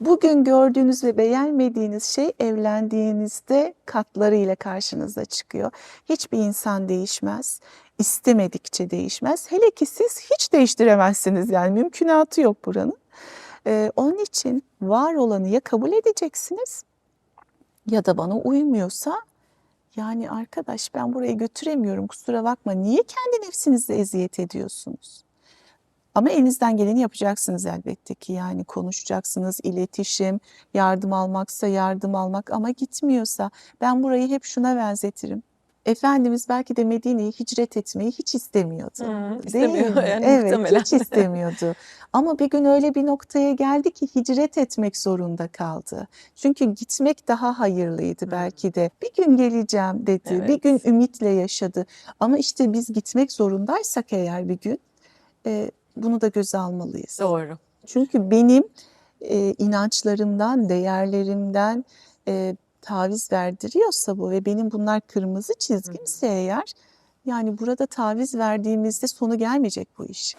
Bugün gördüğünüz ve beğenmediğiniz şey evlendiğinizde katlarıyla karşınıza çıkıyor. Hiçbir insan değişmez. istemedikçe değişmez. Hele ki siz hiç değiştiremezsiniz yani mümkünatı yok buranın. Ee, onun için var olanı ya kabul edeceksiniz ya da bana uymuyorsa yani arkadaş ben burayı götüremiyorum kusura bakma. Niye kendi nefsinizle eziyet ediyorsunuz? Ama elinizden geleni yapacaksınız elbette ki yani konuşacaksınız, iletişim, yardım almaksa yardım almak ama gitmiyorsa ben burayı hep şuna benzetirim. Efendimiz belki de Medine'yi hicret etmeyi hiç istemiyordu. Değil istemiyor mi? yani Evet, muhtemelen. hiç istemiyordu. Ama bir gün öyle bir noktaya geldi ki hicret etmek zorunda kaldı. Çünkü gitmek daha hayırlıydı belki de. Bir gün geleceğim dedi. Bir gün Evet. ümitle yaşadı. Ama işte biz gitmek zorundaysak eğer bir gün e, bunu da göze almalıyız. Doğru. Çünkü benim e, inançlarımdan, değerlerimden e, taviz verdiriyorsa bu ve benim bunlar kırmızı Hı hı. çizgimse eğer yani burada taviz verdiğimizde sonu gelmeyecek bu iş.